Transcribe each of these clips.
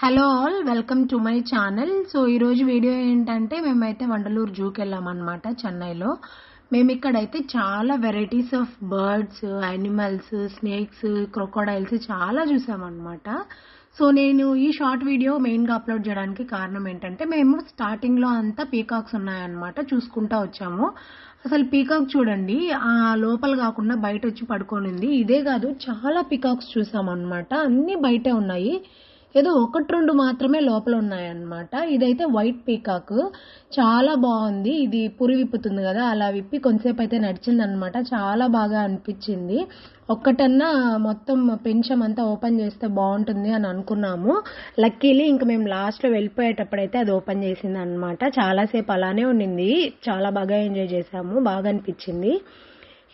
Hello all welcome to my channel so ఈరోజు video ఏంటంటే మేమైతే వండలూరు జూకి వెళ్ళామన్నమాట చెన్నైలో. మేము ఇక్కడైతే చాలా varieties of birds animals snakes crocodiles చాలా చూసామన్నమాట సో నేను ఈ షార్ట్ వీడియో మెయిన్గా అప్లోడ్ చేయడానికి కారణం ఏంటంటే మేము స్టార్టింగ్లో అంతా పీకాక్స్ ఉన్నాయన్నమాట చూసుకుంటా వచ్చాము. అసలు పీకాక్ చూడండి ఆ లోపల కాకుండా బయట వచ్చి పడుకొనింది ఇదే కాదు చాలా పీకాక్స్ చూసామన్నమాట అన్నీ బయటే ఉన్నాయి. ఏదో ఒకటి రెండు మాత్రమే లోపల ఉన్నాయన్నమాట. ఇదైతే వైట్ పీకాక్. చాలా బాగుంది. ఇది పురి విప్పుతుంది కదా అలా విప్పి కొంతసేపు అయితే నడిచింది అనమాట చాలా బాగా అనిపించింది. ఒక్కటన్నా మొత్తం పెంచం అంతా ఓపెన్ చేస్తే బాగుంటుంది అని అనుకున్నాము. లక్కీలీ ఇంక మేము లాస్ట్లో వెళ్ళిపోయేటప్పుడైతే అది ఓపెన్ చేసింది అనమాట చాలాసేపు అలానే ఉండింది. చాలా బాగా ఎంజాయ్ చేసాము. బాగా అనిపించింది.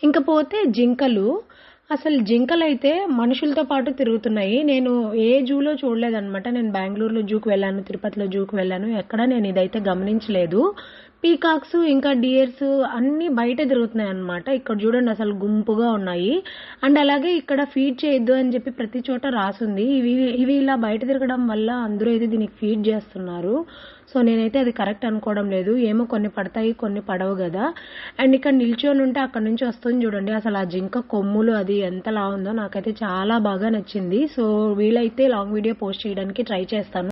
ఇంక పోతే జింకలు. అసలు జింకలు అయితే మనుషులతో పాటు తిరుగుతున్నాయి. నేను ఏ జూలో చూడలేదన్నమాట. నేను బెంగళూరులో జూకి వెళ్ళాను తిరుపతిలో జూకి వెళ్ళాను. ఎక్కడ నేను ఇదైతే గమనించలేదు. పీకాక్స్ ఇంకా డియర్స్ అన్నీ బయట తిరుగుతున్నాయి అనమాట ఇక్కడ చూడండి అసలు గుంపుగా ఉన్నాయి. అండ్ అలాగే ఇక్కడ ఫీడ్ చేయొద్దు అని చెప్పి ప్రతి చోట రాసుంది. ఇవి ఇవి ఇలా బయట తిరగడం వల్ల అందరూ అయితే దీనికి ఫీడ్ చేస్తున్నారు. సో నేనైతే అది కరెక్ట్ అనుకోవడం లేదు. ఏమో కొన్ని పడతాయి కొన్ని పడవు కదా. అండ్ ఇక్కడ నిల్చొని ఉంటే అక్కడ నుంచి వస్తుంది చూడండి. అసలు ఆ జింక కొమ్ములు అది ఎంతలా ఉందో నాకైతే చాలా బాగా నచ్చింది. సో వీలైతే లాంగ్ వీడియో పోస్ట్ చేయడానికి ట్రై చేస్తాను.